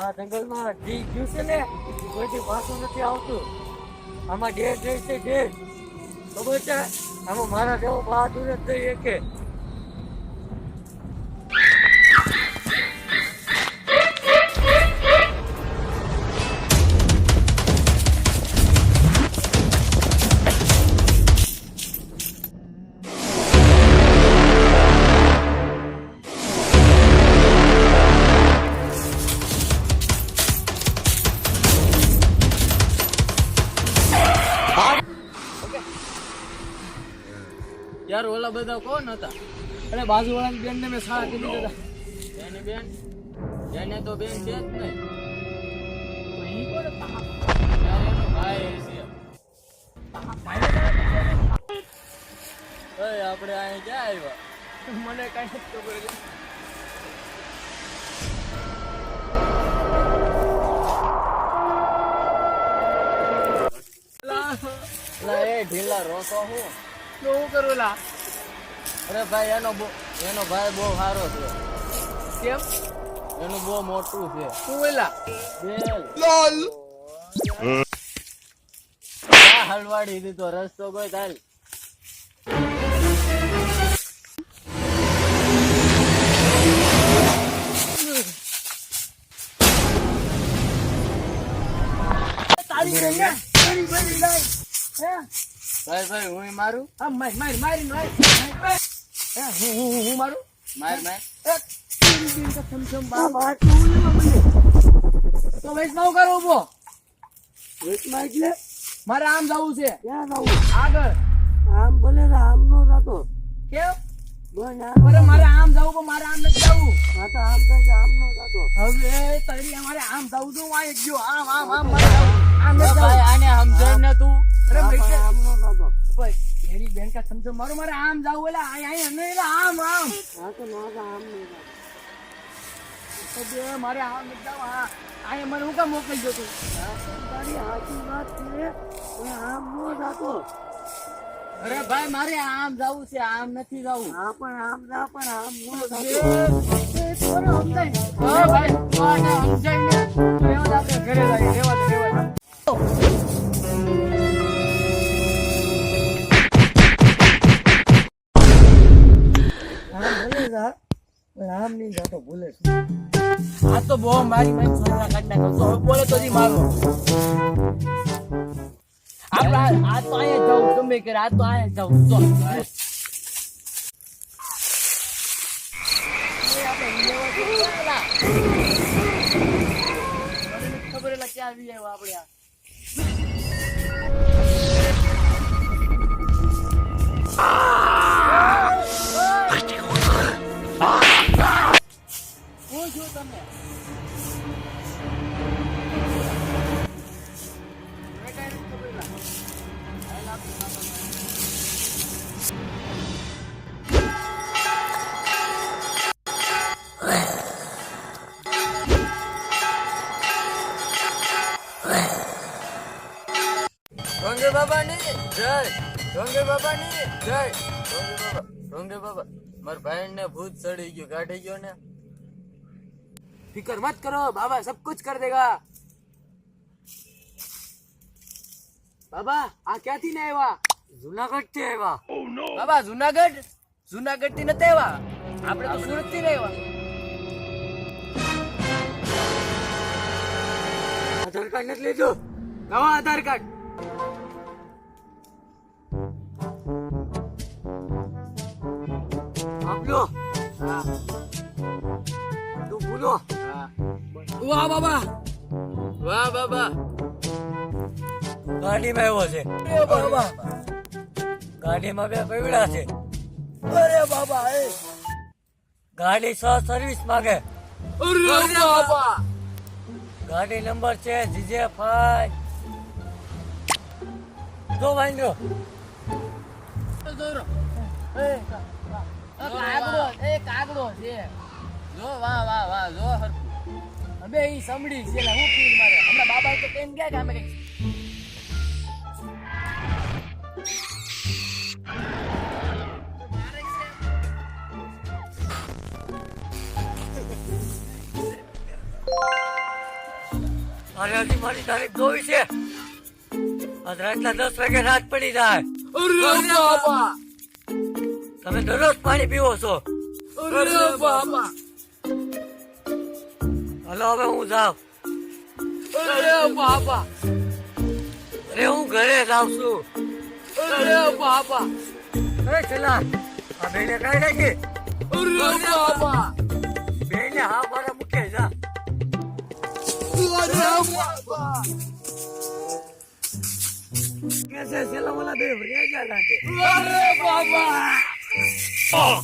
આ જંગલમાં જી ગયું છે ને, કોઈથી પાછું નથી આવતું. આમાં ડેડ રહી છે ડેડ ખબર છે? આમાં મારા જેવો બહાદુર જ થઈ યાર ઓલા બધા કોણ હતા? અરે બાજુવાળાની બેનને મેં સારા કીધી દીધા એની બેન? એને તો બેન છે જ નહીં યાર એનો ભાઈ છે. આપણે અહીં ક્યાં આવ્યા? મને કઈ નથી ખબર. લા એ ઢીલા રોકો હું. શું કરું લા? અરે ભાઈ એનો એનો ભાઈ બહુ સારો છે. કેમ? એનું બહુ મોટું છે. શું બોલા. લોલ. હલવાડી દીધો રસ્તો કોઈ ચાલ તારી તારી. ભાઈ ભાઈ હું મારું? હા માર માર મારી માર. હું હું હું- હું મારું? માર માર. એક તું તો વૈષ્ણવ કરો ઊભો. વૈષ્ણવ એટલે મારે આમ જવું છે. ક્યાં જવું આગળ. આમ ભલે આમ નો જાતો. કેમ? અરે મારે આમ જવું પણ મારે આમ નથી જવું આમ કઈ આમ નો જાતો. હવે તરી અમારે આમ જવું તો આ ગયો. આમ આમ આમ મારે આમ નથી આમ જવું આને સમજાય ને જાતો એની બેન કા સમજો મારું મારે આમ જવું એટલે આ અહીં નહીં એટલે આમ આમ. હા તો ના આમ નહીં મારે આમ નથી હા. આ મને હું કામ મોકલી તું? તારી હાચી વાત છે. આમ નો જાતો. અરે ભાઈ મારે આમ જાવું છે આમ નથી જવું. હા પણ આમ જા પણ આમ નો સમજાય આ તો બહુ બોલે જી મારો. આપણે આ તો અહીંયા જાઉં ગમે કરે આ તો જાઉં તો ખબર એટલે ક્યાં આવી આવ્યા આપણે ડોંગર બાબાની જય ડોંગર બાબાની જય ડોંગર બાબા ડોંગર બાબા મારા ભાઈને ભૂત ચડી ગયું, કાઢી ગયો ને. ફિકર મત કરો, બાબા સબ કુછ કર દેગા. બાબા, આ ક્યાંથી ને આવ્યા જુનાગઢથી આવ્યા બાબા, જુનાગઢ? જુનાગઢથી નથી આવ્યા આપણે તો સુરતથી આવ્યા આધાર કાર્ડ નથી લીધું? નવા આધાર કાર્ડ. આપજો હા તું બોલો. વાહ બાબા વાહ. બાબા ગાડીમાં એવો છે. ગાડી બાબા. ગાડીમાં બે પીવડા છે. અરે બાબા એ. ગાડી છ સર્વિસ માંગે. અરે બાબા. ગાડી નંબર છે જીજે ફાઈ જો વાંધો અરે હજી મારી તારીખ જોઈ છે. રાતના દસ વાગે રાત પડી જાય. બાપા! તમે દરરોજ પાણી પીવો છો? હલો હવે હું જાઉં. અરે અરે હું ઘરે જાઉં છું. અરે બાપા. અરે છેલ્લા આ બેને કાઢી નાખી. અરે બાપા. બેને હા મારા મૂકે જા. અરે બાપા. કે છે છેલ્લા ઓલા બે ભર્યા જા લાગે. અરે Oh.